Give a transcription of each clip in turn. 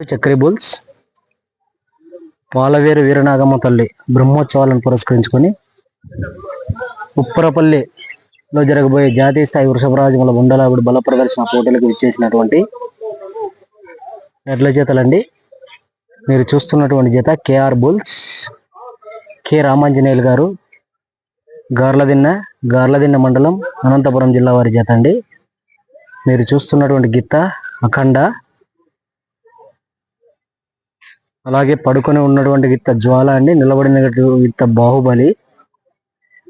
చక్రీబుల్స్ పాలవేరు వీరనాగమ్మ తల్లి బ్రహ్మోత్సవాలను పురస్కరించుకొని ఉప్పరపల్లిలో జరగబోయే జాతీయ స్థాయి వృషభరాజముల గుండలాగుడు బల ప్రదర్శన పోటీలకు ఇచ్చేసినటువంటి ఎడ్ల జతలండి. మీరు చూస్తున్నటువంటి జత కేఆర్ బుల్స్ కె రామాంజనేయులు గారు గార్లదిన్న గార్లదిన్న మండలం అనంతపురం జిల్లా వారి జత అండి. మీరు చూస్తున్నటువంటి గిత్త అఖండ అలాగే పడుకొని ఉన్నటువంటి గిత్త జ్వాల అండి నిలబడిన గిత్త బాహుబలి.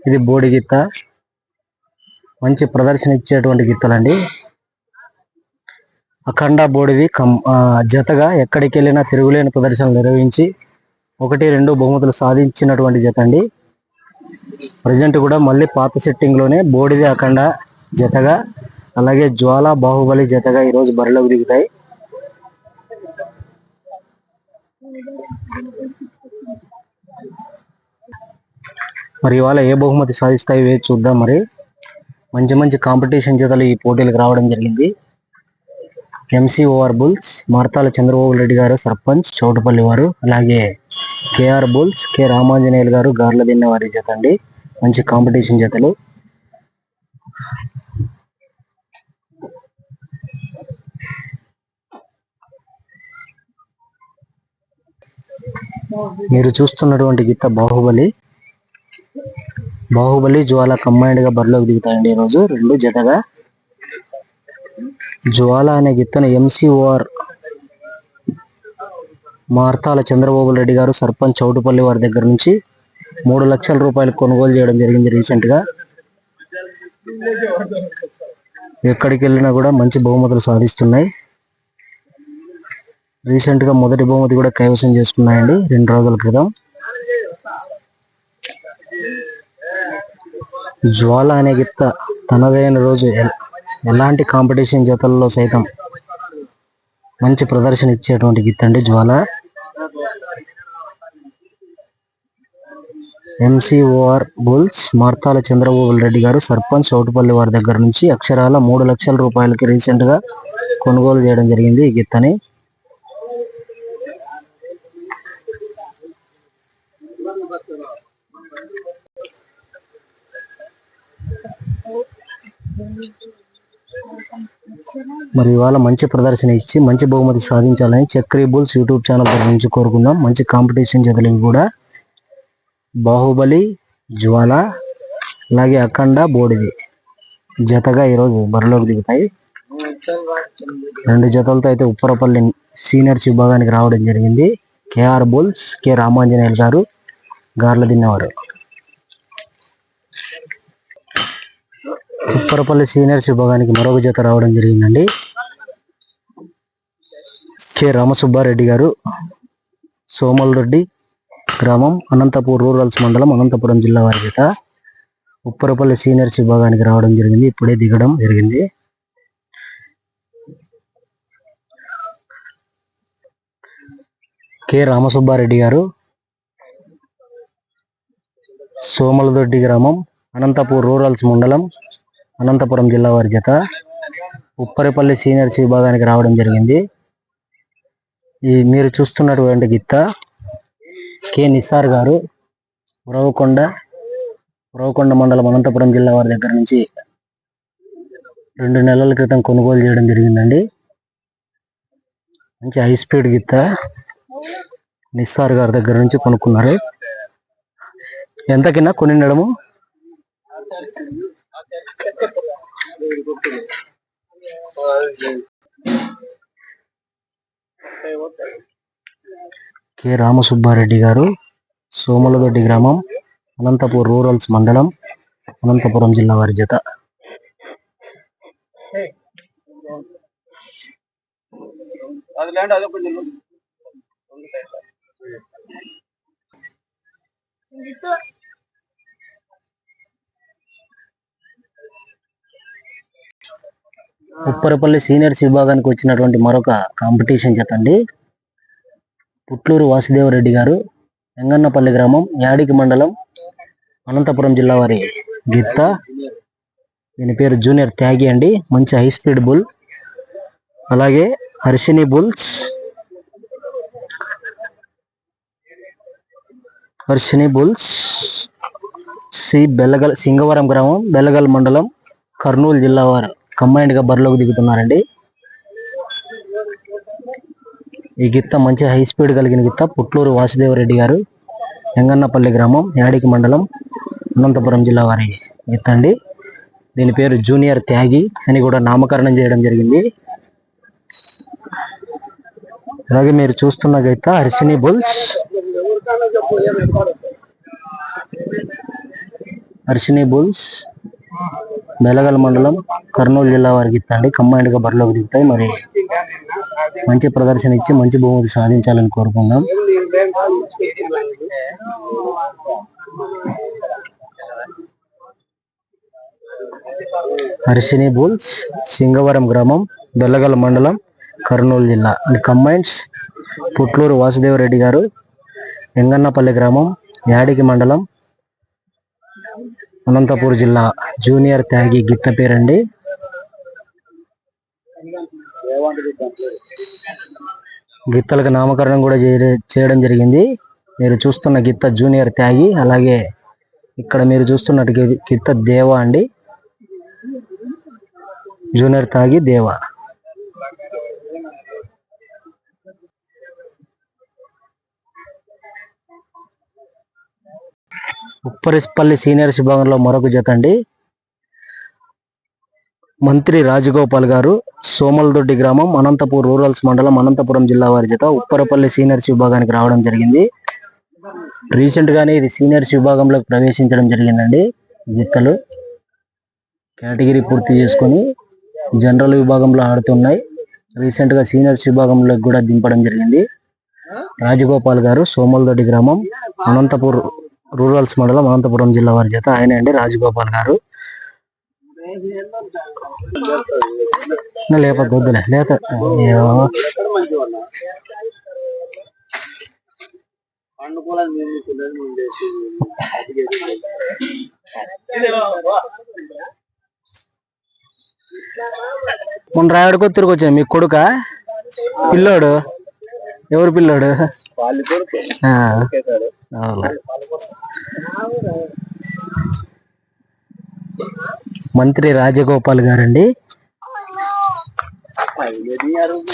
ఇది బోడి గిత్త. మంచి ప్రదర్శన ఇచ్చేటువంటి గిత్తలండి. అఖండ బోడిది కం జతగా ఎక్కడికి వెళ్ళినా తిరుగులేని ప్రదర్శనలు నిర్వహించి ఒకటి రెండు బహుమతులు సాధించినటువంటి జత అండి ప్రజెంట్ కూడా మళ్ళీ పాత సెట్టింగ్లోనే బోడిది అఖండ జతగా అలాగే జ్వాల బాహుబలి జతగా ఈరోజు బరిలోకి దిగుతాయి. మరి ఇవాళ ఏ బహుమతి సాధిస్తాయి వేచి చూద్దాం మరి. మంచి మంచి కాంపిటీషన్ జతలు ఈ పోటీలకు రావడం జరిగింది. ఎంసీఓఆర్ బుల్స్ మార్తాల చంద్రబాబు రెడ్డి గారు సర్పంచ్ చౌటపల్లి వారు అలాగే కేఆర్ బుల్స్ కె రామాంజనేయులు గారు గార్ల దిన్న వారి జత అండి. మంచి కాంపిటీషన్ జతలు మీరు చూస్తున్నటువంటి గీత బాహుబలి. బాహుబలి జ్వాల కంబైన్డ్గా బరిలోకి దిగుతాయండి ఈరోజు రెండు జతగా. జ్వాల అనే గిత్తను ఎంసీఓఆర్ మార్తాల చంద్రబాబు రెడ్డి గారు సర్పంచ్ చౌటుపల్లి వారి దగ్గర నుంచి మూడు లక్షల రూపాయలు కొనుగోలు చేయడం జరిగింది రీసెంట్గా ఎక్కడికి వెళ్ళినా కూడా మంచి బహుమతులు సాధిస్తున్నాయి. రీసెంట్గా మొదటి బహుమతి కూడా కైవసం చేసుకున్నాయండి. రెండు రోజుల క్రితం. జ్వాల అనే గిత్త తనదైన రోజు ఎలాంటి కాంపిటీషన్ జతల్లో సైతం మంచి ప్రదర్శన ఇచ్చేటువంటి గిత్త అండి జ్వాల. ఎంసీఓఆర్ బుల్స్ మార్తాల చంద్రబాబు రెడ్డి గారు సర్పంచ్ చౌటుపల్లి వారి దగ్గర నుంచి అక్షరాల మూడు లక్షల రూపాయలకి రీసెంట్గా కొనుగోలు చేయడం జరిగింది ఈ గిత్తని. మరి ఇవాళ మంచి ప్రదర్శన ఇచ్చి మంచి బహుమతి సాధించాలని చక్రీ బుల్స్ యూట్యూబ్ ఛానల్ దగ్గర నుంచి కోరుకుందాం. మంచి కాంపిటీషన్ జతలు కూడా బాహుబలి జ్వాల అలాగే అఖండ బోడిది జతగా ఈరోజు బరిలోకి దిగుతాయి. రెండు జతలతో అయితే ఉప్పరపల్లి సీనియర్స్ విభాగానికి రావడం జరిగింది. కేఆర్ బుల్స్ కె రామాంజనేయులు గారు గార్ల తిన్నవారు. ఉప్పరపల్లి సీనియర్స్ విభాగానికి మరొక జత రావడం జరిగిందండి. కె రామసుబ్బారెడ్డి గారు సోమల్రెడ్డి గ్రామం అనంతపూర్ రూరల్స్ మండలం అనంతపురం జిల్లా వారి జత ఉప్పరపల్లి సీనియర్స్ విభాగానికి రావడం జరిగింది. ఇప్పుడే దిగడం జరిగింది. కె రామసుబ్బారెడ్డి గారు సోమలదొడ్డి గ్రామం అనంతపూర్ రూరల్స్ మండలం అనంతపురం జిల్లా వారి జత ఉప్పరిపల్లి సీనియర్స్ విభాగానికి రావడం జరిగింది. ఈ మీరు చూస్తున్నటువంటి గిత్త కె నిసార్ గారు ఉరవకొండ ఉరవకొండ మండలం అనంతపురం జిల్లా వారి దగ్గర నుంచి రెండు నెలల క్రితం కొనుగోలు చేయడం జరిగిందండి. మంచి హై స్పీడ్ గిత్త నిస్సార్ గారి దగ్గర నుంచి కొనుక్కున్నారు. ఎంతకిన్నా కొనిండడము కె రామసుబ్బారెడ్డి గారు సోమలదొడ్డి గ్రామం అనంతపూర్ రూరల్స్ మండలం అనంతపురం జిల్లా వారి జత. అది ఉప్పరపల్లి సీనియర్స్ విభాగానికి వచ్చినటువంటి మరొక కాంపిటీషన్ చెప్పండి పుట్లూరు వాసుదేవరెడ్డి గారు వెంగన్నపల్లి గ్రామం యాడికి మండలం అనంతపురం జిల్లా వారి గిత్త. దీని పేరు జూనియర్ త్యాగి అండి. మంచి హై స్పీడ్ బుల్ అలాగే Harshini bulls. Harshini bulls. C Bellagal Singavaram గ్రామం బెల్లగల్ మండలం కర్నూలు జిల్లా వారు. Combined గా బరిలోకి దిగుతున్నారండి. ఈ గిత్త మంచి హై స్పీడ్ కలిగిన గిత్త. పుట్లూరు వాసుదేవరెడ్డి గారు ఎంగన్నపల్లి గ్రామం యాడికి మండలం అనంతపురం జిల్లా వారి గిత్త అండి. దీని పేరు జూనియర్ త్యాగి అని కూడా నామకరణం చేయడం జరిగింది. అలాగే మీరు చూస్తున్న గిత్త హర్షిని బుల్స్. హర్షిని బుల్స్. బెలగల మండలం కర్నూలు జిల్లా వారికి ఇస్తండి. కంబైన్డ్గా బరిలోకి దిగుతాయి. మరి మంచి ప్రదర్శన ఇచ్చి మంచి బహుమతి సాధించాలని కోరుకుందాం. హర్షిని బుల్స్ సింగవరం గ్రామం బెల్లగల్ మండలం కర్నూలు జిల్లా. అండ్ కంబైన్స్ పుట్లూరు వాసుదేవరెడ్డి గారు ఎంగన్నపల్లి గ్రామం యాడికి మండలం అనంతపూర్ జిల్లా జూనియర్ త్యాగి గిత్త పేరండి. గిత్తలకు నామకరణం కూడా చేయ- చేయడం జరిగింది. మీరు చూస్తున్న గిత్త జూనియర్ త్యాగి అలాగే ఇక్కడ మీరు చూస్తున్నట్టు గిత్త దేవ అండి. జూనియర్ త్యాగి దేవ. ఉప్పరిపల్లి సీనియర్స్ విభాగంలో మరొక జత అండి. మంత్రి రాజగోపాల్ గారు సోమలదొడ్డి గ్రామం అనంతపూర్ రూరల్స్ మండలం అనంతపురం జిల్లా వారి జత ఉప్పరపల్లి సీనియర్స్ విభాగానికి రావడం జరిగింది. రీసెంట్ గానే ఇది సీనియర్స్ విభాగంలోకి ప్రవేశించడం జరిగిందండి. గిత్తలు కేటగిరీ పూర్తి చేసుకొని జనరల్ విభాగంలో ఆడుతున్నాయి. రీసెంట్గా సీనియర్స్ విభాగంలోకి కూడా దింపడం జరిగింది. రాజగోపాల్ గారు సోమలదొడ్డి గ్రామం అనంతపూర్ రూరల్స్ మండలం అనంతపురం జిల్లా వారి చేత ఆయన అండి రాజగోపాల్ గారు. లేకపోతే వద్దులే లేత. మొన్న రాయడికో తిరిగి వచ్చాను మీ కొడుక? పిల్లోడు. ఎవరు పిల్లోడు? మంత్రి రాజగోపాల్ గారండి.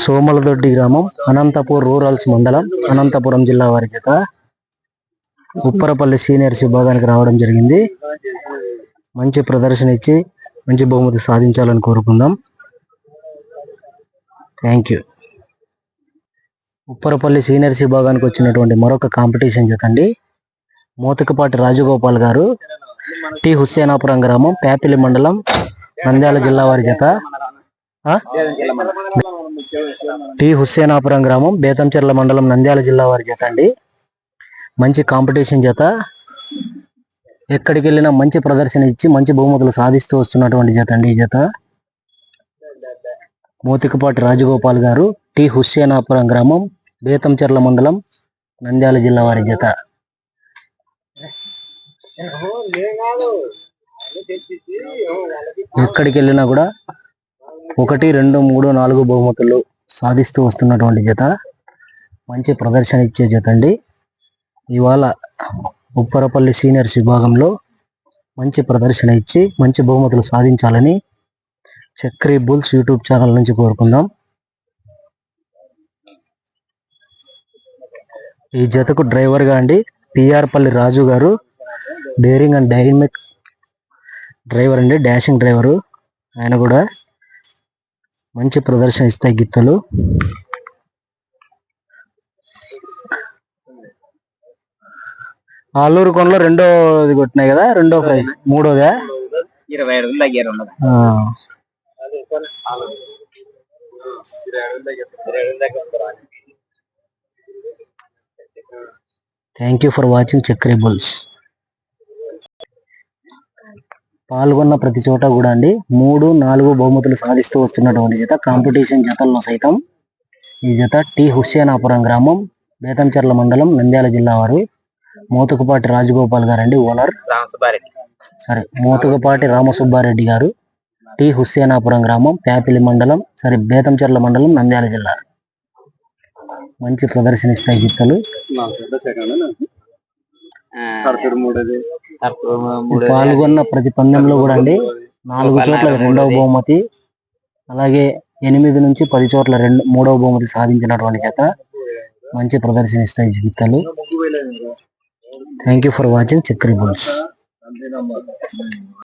సోమలదొడ్డి గ్రామం అనంతపూర్ రూరల్స్ మండలం అనంతపురం జిల్లా వారి చేత ఉప్పరపల్లి సీనియర్స్ విభాగానికి రావడం జరిగింది. మంచి ప్రదర్శన ఇచ్చి మంచి బహుమతి సాధించాలని కోరుకుందాం. Thank you. ఉప్పరపల్లి సీనియర్స్ విభాగానికి వచ్చినటువంటి మరొక కాంపిటీషన్ జత అండి మోతకపాటి రాజగోపాల్ గారు టి హుస్సేనాపురం గ్రామం పేపిలి మండలం నంద్యాల జిల్లా వారి జత. టి హుస్సేనాపురం గ్రామం బేతంచెర్ల మండలం నంద్యాల జిల్లా వారి జత అండి. మంచి కాంపిటీషన్ జత. ఎక్కడికి వెళ్ళినా మంచి ప్రదర్శన ఇచ్చి మంచి బహుమతులు సాధిస్తూ వస్తున్నటువంటి జత అండి ఈ జత. మోతికపాటి రాజగోపాల్ గారు టి హుస్సేనాపురం గ్రామం బేతంచెర్ల మండలం నంద్యాల జిల్లా వారి జత. ఎక్కడికి వెళ్ళినా కూడా ఒకటి రెండు మూడు నాలుగు బహుమతులు సాధిస్తూ వస్తున్నటువంటి జత. మంచి ప్రదర్శన ఇచ్చే జత అండి. ఇవాళ ఉప్పరపల్లి సీనియర్స్ విభాగంలో మంచి ప్రదర్శన ఇచ్చి మంచి బహుమతులు సాధించాలని చక్రీ బుల్స్ యూట్యూబ్ ఛానల్ నుంచి కోరుకుందాం. ఈ జతకు డ్రైవర్గా అండి పిఆర్పల్లి రాజు గారు. డేరింగ్ అండ్ డైనమిక్ డ్రైవర్ అండి డాషింగ్ డ్రైవరు. ఆయన కూడా మంచి ప్రదర్శన ఇస్తాయి గిత్తలు. ఆలూరు కొండలో రెండో ఇది కొట్టినాయి కదా రెండో ప్రైజ్ మూడోదా? ఇరవై ఐదు వేలు thank you for watching Chakri bulls పాల్గొన్న ప్రతి చోట కూడా అండి మూడు నాలుగు బహుమతులు సాధిస్తూ వస్తున్నటువంటి జత కాంపిటీషన్ జతల్లో సైతం ఈ జత టి హుస్సేనాపురం గ్రామం బేతంచెర్ల మండలం నంద్యాల జిల్లా వారు. మోతుకుపాటి రాజగోపాల్ గారండి ఓనర్. రామసుబ్బారెడ్డి. సరే మోతుకుపాటి రామసుబ్బారెడ్డి గారు టి హుస్సేనాపురం గ్రామం ప్యాపిలి మండలం సరే బేతంచెర్ల మండలం నంద్యాల జిల్లా మంచి ప్రదర్శన ఇస్తాయి గిత్తలు పాల్గొన్న ప్రతి పందెంలో కూడా అండి నాలుగు చోట్ల రెండవ బహుమతి అలాగే ఎనిమిది నుంచి పది చోట్ల రెండు మూడవ బహుమతి సాధించినటువంటి జత. మంచి ప్రదర్శన ఇస్తాయి గిత్తలు thank you for watching Chakri bulls